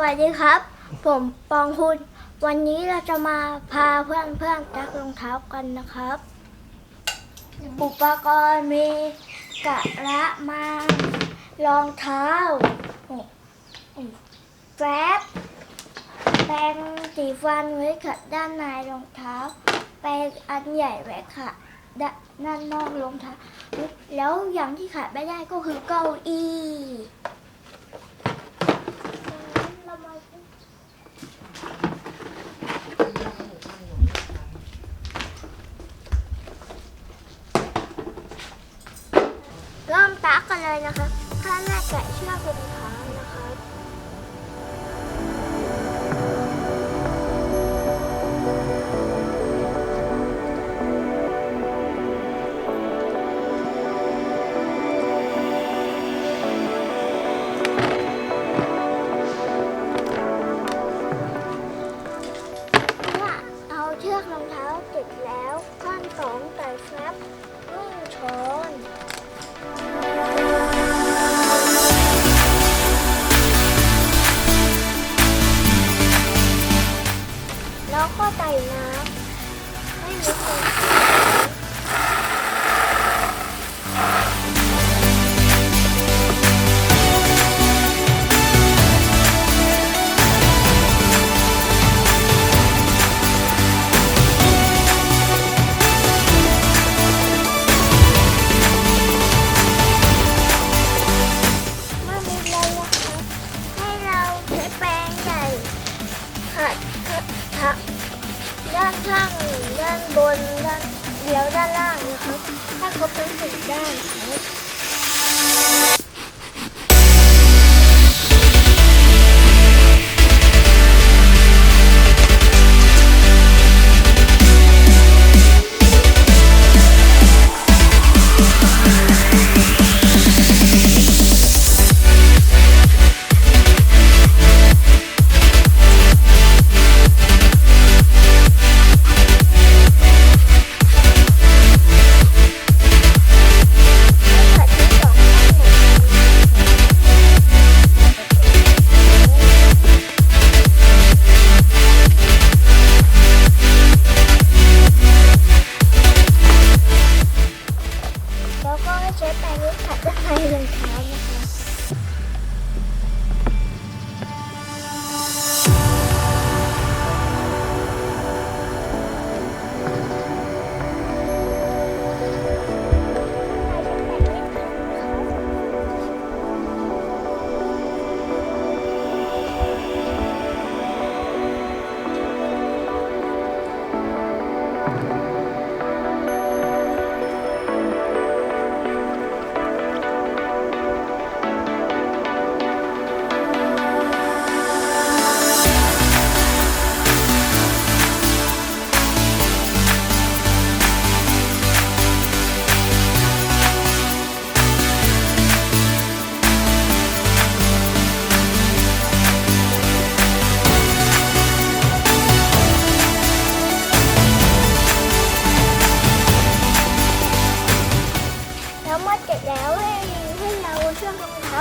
วัสดีครับ ผมปองคุณวันนี้เราจะมาพาเพื่อนเพื่อนๆจักรองเท้ากันนะครับ อุปกรณ์มีกะละมารองเท้าแฟบแปรงสีฟันไว้ขัดด้านในรองเท้า แปรงอันใหญ่ไว้ค่ะด้านด้านนอกรองเท้า แล้วอย่างที่ขาดไม่ได้ก็คือเก้าอี้ เริ่มตักกันเลยนะคะ ถ้าแรกแกะเชือกเป็นเท้านะคะำใให้คร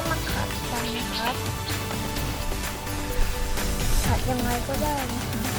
ชือกรองเท้ามาขัดกันนะครับขัดยังไงก็ได้นะคะ